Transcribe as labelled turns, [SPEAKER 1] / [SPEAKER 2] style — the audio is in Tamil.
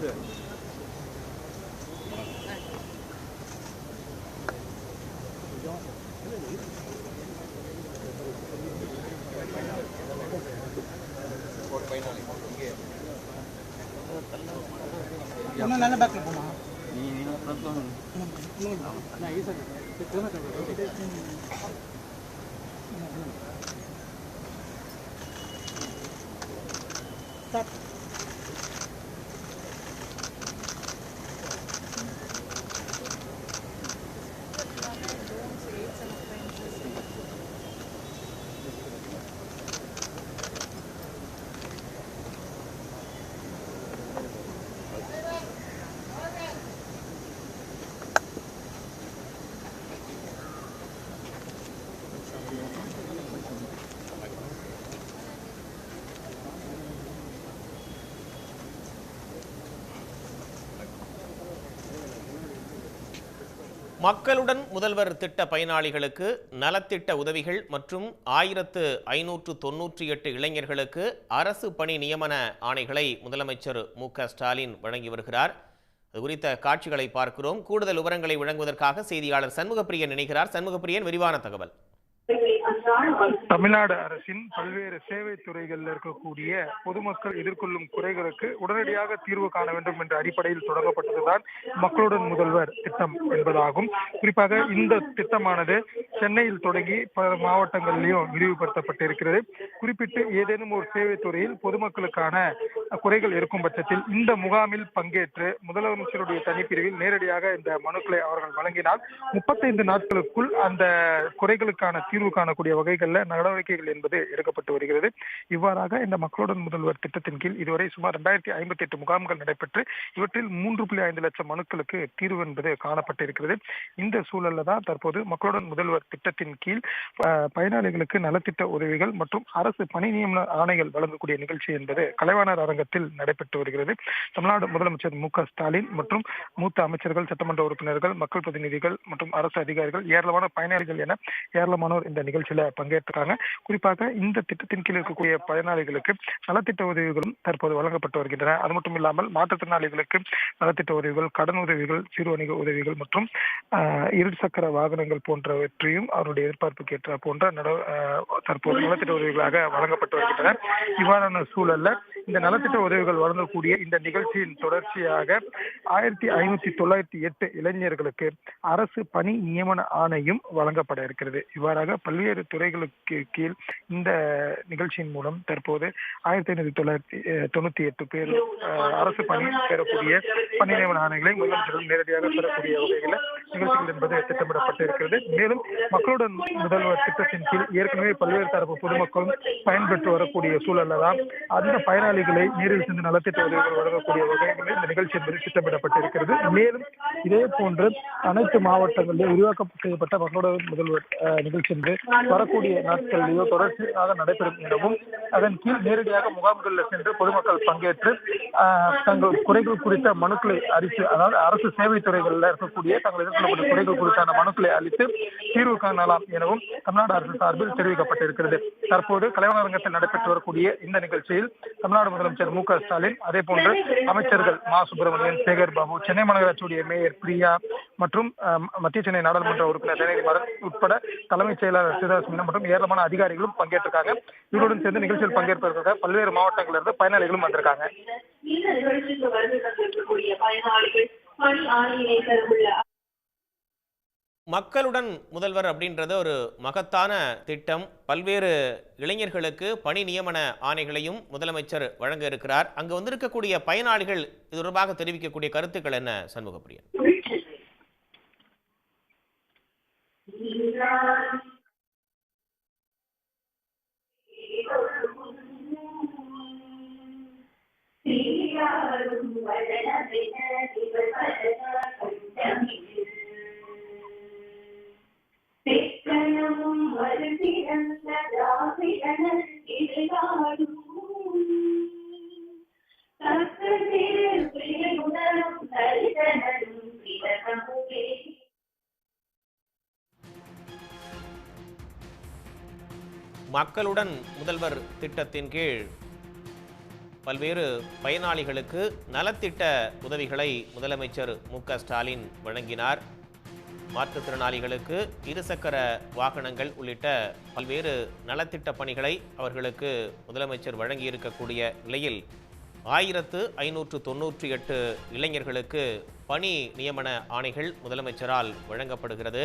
[SPEAKER 1] rưỡi Ano
[SPEAKER 2] na nalabak na
[SPEAKER 3] மக்களுடன் முதல்வர் திட்ட பயனாளிகளுக்கு நலத்திட்ட உதவிகள் மற்றும் ஆயிரத்து ஐநூற்று தொன்னூற்றி எட்டு இளைஞர்களுக்கு அரசு பணி நியமன ஆணைகளை முதலமைச்சர் மு க ஸ்டாலின் வழங்கி வருகிறார். அது குறித்த காட்சிகளை பார்க்கிறோம். கூடுதல் விவரங்களை வழங்குவதற்காக செய்தியாளர் சண்முகப்பிரியன் நினைக்கிறார் சண்முகப்பிரியன் விரிவான தகவல்.
[SPEAKER 4] தமிழ்நாடு அரசின் பல்வேறு சேவை துறைகளில் இருக்கக்கூடிய பொதுமக்கள் எதிர்கொள்ளும் குறைகளுக்கு உடனடியாக தீர்வு காண வேண்டும் என்ற அடிப்படையில் தொடங்கப்பட்டதுதான் மக்களுடன் முதல்வர் திட்டம் என்பதாகும். குறிப்பாக இந்த திட்டமானது சென்னையில் தொடங்கி பல மாவட்டங்களிலும் விரிவுபடுத்தப்பட்டிருக்கிறது. குறிப்பிட்டு ஏதேனும் ஒரு சேவை துறையில் பொதுமக்களுக்கான குறைகள் இருக்கும் பட்சத்தில் இந்த முகாமில் பங்கேற்று முதலமைச்சருடைய தனிப்பிரிவில் நேரடியாக இந்த மனுக்களை அவர்கள் வழங்கினால் முப்பத்தைந்து நாட்களுக்குள் அந்த குறைகளுக்கான தீர்வு காண காணக்கூடிய வகைகளில் நடவடிக்கைகள் என்பது எடுக்கப்பட்டு வருகிறது. இவ்வாறாக இந்த மக்களுடன் முதல்வர் திட்டத்தின் கீழ் இதுவரை சுமார் இரண்டாயிரத்தி ஐம்பத்தி எட்டு முகாம்கள் நடைபெற்று இவற்றில் மூன்று புள்ளி ஐந்து லட்சம் மனுக்களுக்கு தீர்வு என்பது காணப்பட்டிருக்கிறது. இந்த சூழல்ல தான் தற்போது மக்களுடன் முதல்வர் திட்டத்தின் கீழ் பயனாளிகளுக்கு நலத்திட்ட உதவிகள் மற்றும் அரசு பணி நியமன ஆணைகள் வழங்கக்கூடிய நிகழ்ச்சி என்பது கலைவாணர் அரங்கத்தில் நடைபெற்று வருகிறது. தமிழ்நாடு முதலமைச்சர் மு ஸ்டாலின் மற்றும் மூத்த அமைச்சர்கள் சட்டமன்ற உறுப்பினர்கள் மக்கள் பிரதிநிதிகள் மற்றும் அரசு அதிகாரிகள் ஏராளமான பயனாளிகள் என ஏராளமானோர் இந்த நிகழ்ச்சி சில பங்கேற்றாங்க குறிப்பாக இந்த திட்டத்தின் கீழ் இருக்கக்கூடிய பயனாளிகளுக்கு நலத்திட்ட உதவிகளும் தற்போது வழங்கப்பட்டு வருகின்றன. அது மட்டும் இல்லாமல் மாற்றுத்திறனாளிகளுக்கு நலத்திட்ட உதவிகள் கடன் உதவிகள் சிறு வணிக உதவிகள் மற்றும் ஆஹ், இரு சக்கர வாகனங்கள் போன்றவற்றையும் அவருடைய எதிர்பார்ப்பு ஏற்ற போன்ற நட- தற்போது நலத்திட்ட உதவிகளாக வழங்கப்பட்டு வருகின்றன. இவ்வாறான சூழல்ல இந்த நலத்திட்ட உதவிகள் வழங்கக்கூடிய இந்த நிகழ்ச்சியின் தொடர்ச்சியாக ஆயிரத்தி ஐநூத்தி தொள்ளாயிரத்தி எட்டு இளைஞர்களுக்கு அரசு பணி நியமன ஆணையும் வழங்கப்பட இருக்கிறது. இவ்வாறாக பல்வேறு துறைகளுக்கு கீழ் இந்த நிகழ்ச்சியின் மூலம் தற்போது ஆயிரத்தி ஐநூத்தி தொள்ளாயிரத்தி தொண்ணூத்தி எட்டு பேர் அரசு பணி பெறக்கூடிய பணி நியமன ஆணைகளை முதலமைச்சர்கள் நேரடியாக பெறக்கூடிய வகையில் நிகழ்ச்சிகள் என்பது திட்டமிடப்பட்டு இருக்கிறது மேலும் மக்களுடன் முதல்வர் திட்டத்தின் கீழ் ஏற்கனவே பல்வேறு தரப்பு பொதுமக்களும் பயன்பெற்று வரக்கூடிய சூழல்ல தான் அந்த பயனாளிகளை நேரில் சென்று நலத்திட்ட உதவிகள் வழங்கக்கூடிய வகைகளில் இந்த நிகழ்ச்சி என்பது திட்டமிடப்பட்டிருக்கிறது. மேலும் இதே போன்று அனைத்து மாவட்டங்களிலும் விரிவாக்கம் செய்யப்பட்ட மக்களோட முதல்வர் நிகழ்ச்சி என்று வரக்கூடிய நாட்களிலேயோ தொடர்ச்சியாக நடைபெறும் எனவும் அதன் கீழ் நேரடியாக முகாம்களில் சென்று பொதுமக்கள் பங்கேற்று தங்கள் குறைகள் குறித்த மனுக்களை அறிவித்து அதாவது அரசு சேவை துறைகளில் இருக்கக்கூடிய தங்கள் எதிர்கொள்ளக்கூடிய குறைகள் குறித்தான மனுக்களை அளித்து தீர்வு காணலாம் எனவும் தமிழ்நாடு அரசு சார்பில் தெரிவிக்கப்பட்டிருக்கிறது. தற்போது கலைவரங்கத்தில் நடைபெற்று வரக்கூடிய இந்த நிகழ்ச்சியில் தமிழ்நாடு முதலமைச்சர் மு க ஸ்டாலின் அதே போன்று அமைச்சர்கள் மா சுப்பிரமணியன் சேகர் பாபு சென்னை மாநகராட்சியுடைய மேயர் பிரியா மற்றும் மத்திய சென்னை நாடாளுமன்ற உறுப்பினர் தனநிதி மாறன் உட்பட தலைமைச் செயலாளர் சிவதாஸ் மீனா மற்றும் ஏராளமான அதிகாரிகளும் பங்கேற்றிருக்காங்க. இவருடன் சேர்ந்து நிகழ்ச்சியில் பங்கேற்பதற்காக பல்வேறு மாவட்டங்களில் இருந்து பயனாளிகளும் வந்திருக்காங்க.
[SPEAKER 3] மக்களுடன் முதல்வர் அப்படின்றது ஒரு மகத்தான திட்டம். பல்வேறு இளைஞர்களுக்கு பணி நியமன ஆணைகளையும் முதலமைச்சர் வழங்க இருக்கிறார். அங்கு வந்திருக்கக்கூடிய பயனாளிகள் இது தொடர்பாக தெரிவிக்கக்கூடிய கருத்துக்கள் என்ன சண்முகப்பிரியன்
[SPEAKER 5] பெற்றனமும்
[SPEAKER 3] மக்களுடன் முதல்வர் திட்டத்தின் கீழ் பல்வேறு பயனாளிகளுக்கு நலத்திட்ட உதவிகளை முதலமைச்சர் மு க ஸ்டாலின் வழங்கினார். மாற்றுத்திறனாளிகளுக்கு இருசக்கர வாகனங்கள் உள்ளிட்ட பல்வேறு நலத்திட்ட பணிகளை அவர்களுக்கு முதலமைச்சர் வழங்கியிருக்கக்கூடிய நிலையில் ஆயிரத்து ஐநூற்று தொன்னூற்றி எட்டு இளைஞர்களுக்கு பணி நியமன ஆணைகள் முதலமைச்சரால் வழங்கப்படுகிறது.